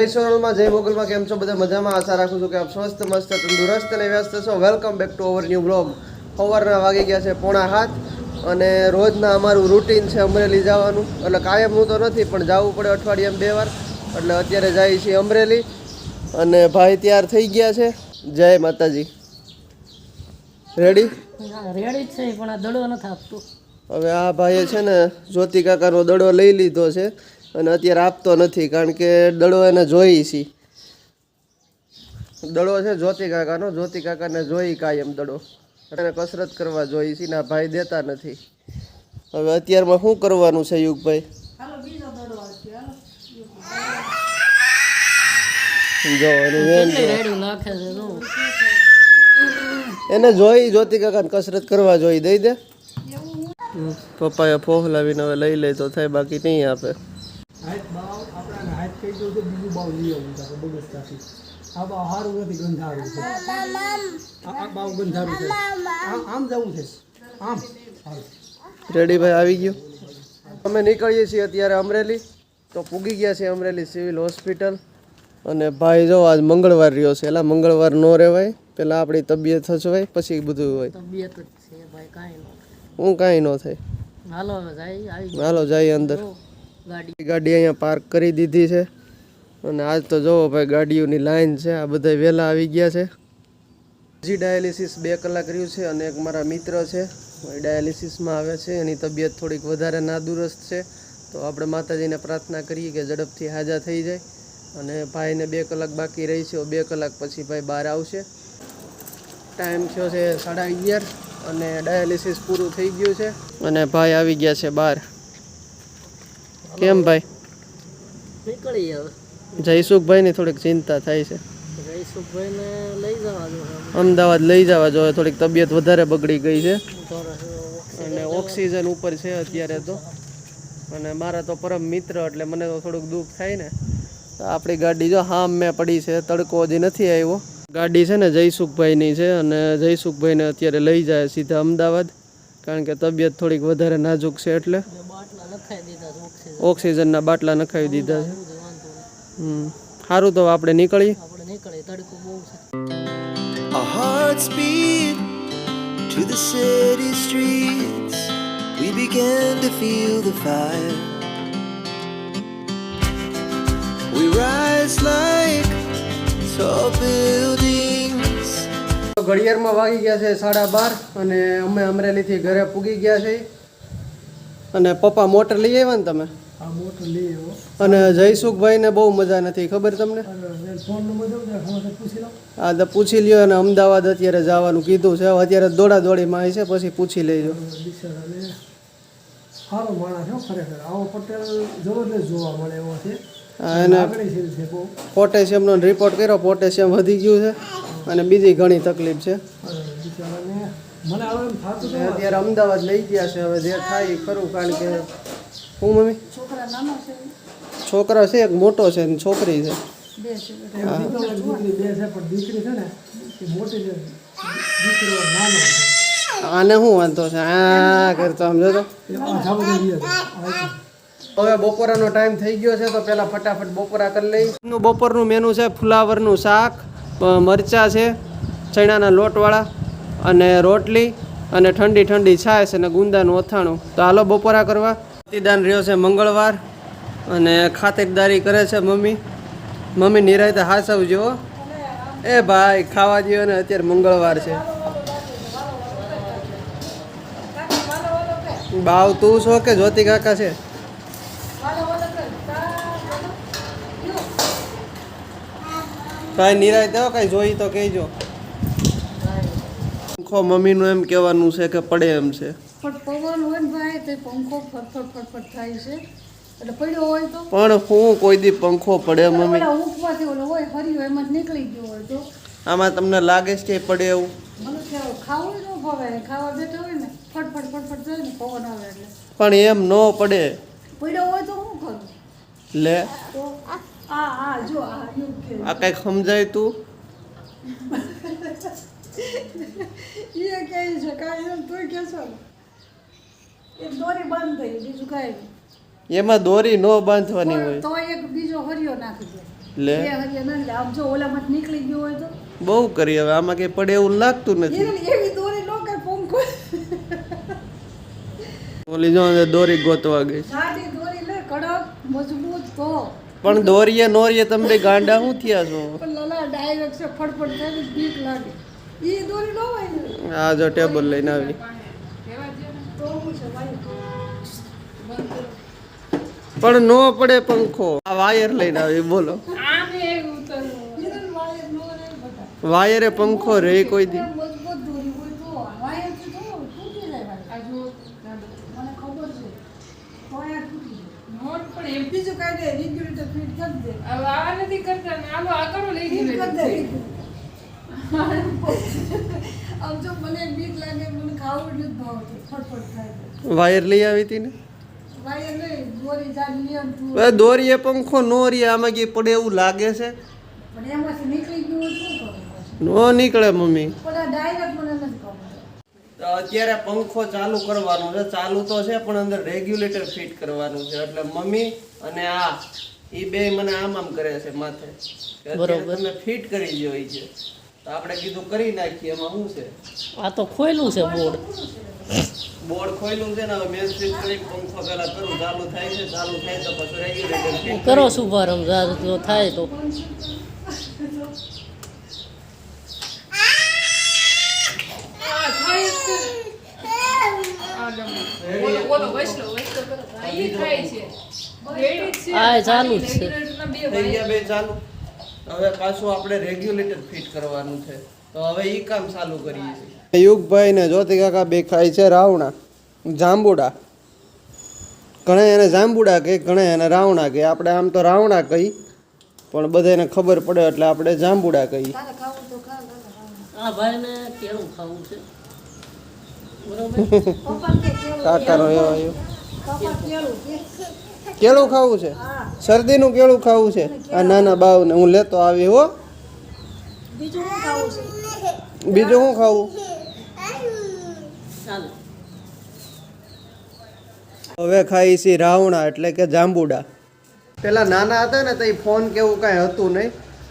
સોનલમાં જય મોગલમાં કેમ છો? બધા મજામાં? આશા રાખું છું કે આપ સ્વસ્થ મસ્ત તંદુરસ્ત અને વ્યસ્ત છો. Welcome back to our new blog સવારના વાગી ગયા છે પોણા હાથ અને રોજના અમારું રૂટીન છે અમરેલી જવાનું. એટલે કાયમ હું તો નથી પણ જવું પડે અઠવાડિયામાં બે વાર. એટલે અત્યારે જાય છીએ અમરેલી. અને ભાઈ તૈયાર થઈ ગયા છે. જય માતાજી. રેડી રેડી છે પણ આ દડો નથી આપતો. હવે આ ભાઈએ છે ને જ્યોતિ કાકાનો દડો લઈ લીધો છે. અને અત્યારે આપતો નથી કારણ કે દડો એને જોઈ છે. દડો છે જ્યોતિ કાકાનો જ્યોતિ કાકાને જોઈ કાયમ દડો. એને કસરત કરવા જોઈ છે ને ભાઈ દેતા નથી. હવે અત્યારમાં શું કરવાનું છે યુગભાઈ? એનું જોઈ જ્યોતિ કાકાને કસરત કરવા જોઈ દઈ દે. પપ્પાએ પપ્પાએ ફોહલાવીને હવે લઈ લે તો થાય બાકી નહીં આપે હાથ બાવ આપણાને હાથ કહી દઉં તો બીજું બાવ લઈ આવું તારે બગસતાથી આ બાવ સારું નથી ગંધારું છે આ આ બાવ ગંધારું છે આમ આમ જવું છે આમ રેડી ભાઈ આવી ગયો. અમે નીકળીએ છીએ અત્યારે અમરેલી. તો પૂગી ગયા છે અમરેલી સિવિલ હોસ્પિટલ. અને ભાઈ જો આજ મંગળવાર રહ્યો છે. એટલે મંગળવાર ન રહેવાય. પહેલાં આપણી તબિયત હચવાય પછી બધું હોય. તબિયત છે ભાઈ કાંઈ ન હું કાંઈ ન થાય. હાલો જાય આવી હાલો જઈએ અંદર. ગાડી. ગાડી અહીંયા પાર્ક કરી દીધી છે. અને આજ તો જોવો ભાઈ, ગાડીઓની લાઈન છે, આ બધા વહેલા આવી ગયા છે. હજી ડાયાલિસિસ બે કલાક રહ્યું છે અને એક મારા મિત્ર છે ડાયાલિસિસમાં આવે છે. એની તબિયત થોડીક વધારે નાદુરસ્ત છે. તો આપણે માતાજીને પ્રાર્થના કરીએ કે ઝડપથી હાજા થઈ જાય અને ભાઈને બે કલાક બાકી રહી છે, બે કલાક પછી ભાઈ બહાર આવશે. ટાઈમ થયો છે સાડા અગિયાર અને ડાયાલિસિસ પૂરું થઈ ગયું છે અને ભાઈ આવી ગયા છે બહાર. કેમ ભાઈ? નીકળી હવે. જયસુખભાઈની થોડીક ચિંતા થાય છે. જયસુખભાઈને લઈ જવા દો અમદાવાદ લઈ જવા જોઈએ થોડીક તબિયત વધારે બગડી ગઈ છે. અને ઓક્સિજન ઉપર છે અત્યારે તો. અને મારા તો પરમ મિત્ર એટલે મને તો થોડુંક દુઃખ થાય ને. તો આપણી ગાડી જો હામ મેં પડી છે તડકો હજી નથી આવ્યો. ગાડી છે ને જયસુખભાઈની છે અને જયસુખભાઈને અત્યારે લઈ જાય સીધા અમદાવાદ. કારણ કે તબિયત થોડીક વધારે નાજુક છે એટલે ઓક્સિજનના બાટલા નખાવી દીધા છે. સારું તો આપણે નીકળીએ આપણે નીકળીએ તડકો બહુ છે Our hearts beat to the city streets. We began to feel the fire. We rise like tall buildings. ઘડિયાળમાં વાગી ગયા છે સાડા બાર અને અમે અમરેલીથી ઘરે પૂગી ગયા છે અને પપ્પા મોટર લઈ આવ્યા ને તમે અને જયસુખભાઈને બહુ મજા નથી ખબર તમને? પૂછી તો પૂછી લ્યો અને અમદાવાદ અત્યારે જવાનું કીધું છે. અત્યારે દોડા દોડીમાં છે પછી પૂછી લેજો. સારો માણસ હો ખરેખર. આવો પટેલ જબરદસ્ત જોવા મળે એવો છે. આ એને લાગણીશીલ છે બહુ. પોટેશિયમનો રિપોર્ટ કર્યો પોટેશિયમ વધી ગયું છે અને બીજી ઘણી તકલીફ છે. અત્યારે અમદાવાદ લઈ ગયા છે હવે જે થાય એ ખરું કારણ કે હું મમ્મી? છોકરો છે? એક મોટો છે અને છોકરી છે. દીકરો અને દીકરી બે છે પણ દીકરી છે ને એ મોટી છે. દીકરો નાનો છે. આને શું વાંધો છે? આ કરતો સમજો તો. હવે બપોરાનો ટાઈમ થઈ ગયો છે તો પહેલાં ફટાફટ બપોરા કરી લઈ. બપોરનું મેનુ છે ફુલાવરનું શાક મરચાં છે ચણાના લોટવાળા અને રોટલી અને ઠંડી ઠંડી છાશ અને ગુંદાનું અથાણું. તો હાલો બપોરા કરવા. પ્રતિદાન રહ્યો છે મંગળવાર અને ખાતરદારી કરે છે મમ્મી. મમ્મી નિરાયતે હાસવજો. એ ભાઈ, ખાવા જેવો ને અત્યારે મંગળવાર છે. બાવ, તું છો કે જ્યોતિ કાકા છે? ભાઈ નિરાય દેવો કઈ જોઈ તો કહેજો. મમ્મીનું એમ કહેવાનું છે કે પડે એમ છે. પણ પવન હોય ને ભાઈ તે પંખો ફટફટ ફટફટ થાય છે. એટલે પડ્યો હોય તો. પણ હું કોઈ દી પંખો પડે મમ્મી. ઊંઘમાંથી ઓલો હોય હર્યું એમાં જ નીકળી ગયો હોય તો. આમાં તમને લાગે છે કે પડે એવું? મને કે ખાવું ન ભાવે ખાવા બેઠા હોય ને ફટફટ ફટફટ થાય ને પવન આવે એટલે. પણ એમ ન પડે. પડ્યો હોય તો શું કરું? લે. તો આ આ જો આ કે. કંઈક સમજાય તું? એ કહે છે કાંઈ એમ કહેશો ને. એક દોરી બંધ થઈ બીજું કાંઈ એમાં દોરી ન બાંધવાની હોય. તો એક બીજો હરિયો નાખી દે. લે. એ હરિયા નથી આમ જો ઓલામાં નીકળી ગયો હોય તો. બહુ કરી હવે આમાં કઈ પડે એવું લાગતું નથી. એવી દોરી નો કઈ પોંખો ઓલી જો દોરી ગોતવા ગઈ સાડી દોરી લે કડક મજબૂત તો. પણ દોરીએ નોરીએ તમે ગાંડા હું થયા છો? પણ લલા ડાયરેક્ટ છે ફટફટ થાય બીક લાગે. ઈ દોરી નો હોય આ જો ટેબલ લઈને આવી તો હું છે ભાઈ પણ નો પડે પંખો. આ વાયર લઈને આવી બોલો. વાયરે પંખો રે કોઈ દી. વાયર લઈ આવી હતી ને? દોરી દોરીએ પંખો નો રીએ આમાં કઈ પડે એવું લાગે છે. નો નીકળે મમ્મી. પણ આ ડાયરેક્ટ મને નથી ખબર. તો અત્યારે પંખો ચાલુ કરવાનો છે ચાલુ તો છે પણ અંદર રેગ્યુલેટર ફિટ કરવાનું છે. એટલે મમ્મી અને આ એ બે મને આમ આમ કરે છે માથે. અત્યારે તમે ફિટ કરી દો છે. તો આપણે કીધું કરી નાખીએ એમાં શું છે? આ તો ખોયલું છે બોર્ડ બોર્ડ ખોલ્યું છે ને હવે મેં સ્વિચ કરી પંખો પેલા કરું ચાલુ થાય છે ચાલુ થાય તો પછી રેગ્યુલેટર કરો. શુભારંભ જા થાય તો. ચાલુ જ છે. બે ચાલુ. હવે પાછું આપણે રેગ્યુલેટર ફિટ કરવાનું છે. તો હવે એ કામ ચાલુ કરીએ છીએ. યુગભાઈ ને જ્યોતિ કાકા બે ખાય છે રાવણા જાંબુડા. ઘણા એને જાંબુડા કહે ઘણા એને રાવણા કહે આપણે આમ તો રાવણા કહી પણ બધાને ખબર પડે એટલે આપણે જાંબુડા કહી કાકાનો એવો આવ્યો કેળું ખાવું છે? શરદીનું કેળું ખાવું છે? આ નાના બાવને હું લેતો આવી હો. બીજું શું ખાવું છે? બીજું શું ખાવું? ચાલો હવે ખાઈ છે રાવણા એટલે કે જાંબુડા. પેલા નાના હતા ને તો ફોન કેવું કાંઈ હતું નહીં.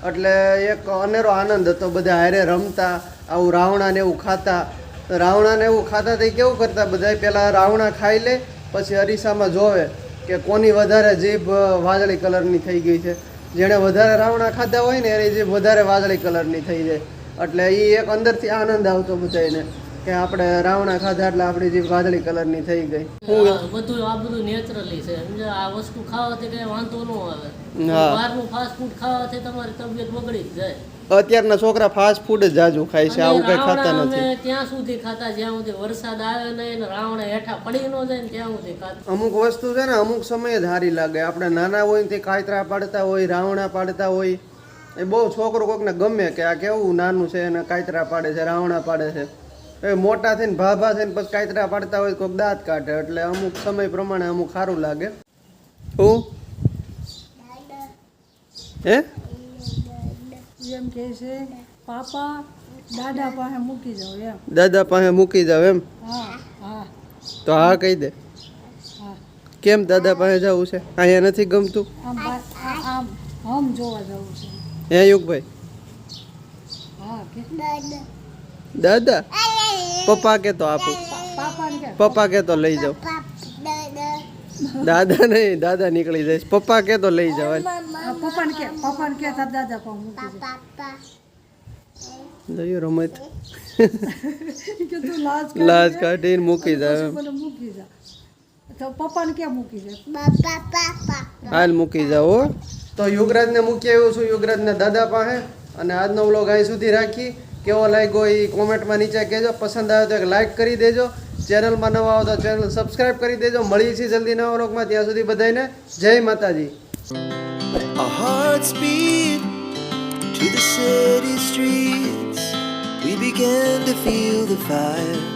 એટલે એક અનેરો આનંદ હતો બધા હારે રમતા આવું રાવણા ને એવું ખાતા. રાવણા ને એવું ખાતા તો કેવું કરતા બધા પેલા રાવણા ખાઈ લે પછી અરીસામાં જોવે કે કોની વધારે જીભ વાદળી કલરની થઈ ગઈ છે. જેણે વધારે રાવણા ખાધા હોય ને એની જીભ વધારે વાદળી કલરની થઈ જાય. એટલે એ એક અંદરથી આનંદ આવતો બધાને કે આપણે રાવણા ખાધા એટલે આપણી જીભ વાદળી કલરની થઈ ગઈ. બધું આ બધું નેચરલી છે. સમજો આ વસ્તુ ખાવાથી કઈ વાંધો ન આવે. બહારનું ફાસ્ટ ફૂડ ખાવાથી તમારી તબિયત બગડી જ જાય. અત્યારના છોકરા ફાસ્ટ ફૂડ જ જાજુ ખાય છે આવું કઈ ખાતા નથી. ત્યાં સુધી ખાતા જ્યાં સુધી વરસાદ આવે નહીં ને રાવણા હેઠા પડી ન જાય ને ત્યાં સુધી ખાતા. અમુક વસ્તુ છે ને અમુક સમયે જ સારી લાગે. આપણે નાના હોય ને તે કાયતરા પાડતા હોય રાવણા પાડતા હોય. એ બહુ છોકરો કોકને ગમે કે આ કેવું નાનું છે એને કાયતરા પાડે છે રાવણા પાડે છે. મોટા થઈને ભાભા થઈને પછી કાયતરા પાડતા હોય કોઈક દાંત કાઢે. એટલે અમુક સમય પ્રમાણે અમુક સારું લાગે. હું? હે? એમ કહે છે પાપા દાદા પાસે મૂકી જાઓ એમ. દાદા પાસે મૂકી જાવ એમ? હા હા. તો હા કહી દે. હા. કેમ દાદા પાસે જવું છે? અહીંયા નથી ગમતું? આમ જોવા જવું છે. હે યુગભાઈ? હા દાદા પપ્પા કે તો આપું. પપ્પા કે તો લઈ જાઓ. દાદા નહીં દાદા નીકળી જાય પપ્પા કે તો લઈ જાવ કે કે દાદા જોયું રમત. લાજ કાઢ કાઢીને મૂકી જાવ મૂકી જા તો પપ્પાને ક્યાં મૂકી જા હાલ મૂકી જાઓ હો. તો યુગરાજને મૂકી આવ્યો છું. યુગરાજના દાદા પાસે. અને આજનો વ્લોગ અહીં સુધી રાખી. કેવો લાગ્યો એ કોમેન્ટમાં નીચે કહેજો. પસંદ આવે તો એક લાઈક કરી દેજો. ચેનલમાં નવા આવો ચેનલ સબસ્ક્રાઈબ કરી દેજો. મળીએ છીએ જલ્દી નવા વ્લોગમાં. ત્યાં સુધી બધાને જય માતાજી. Our hearts beat to the city streets. We began to feel the fire.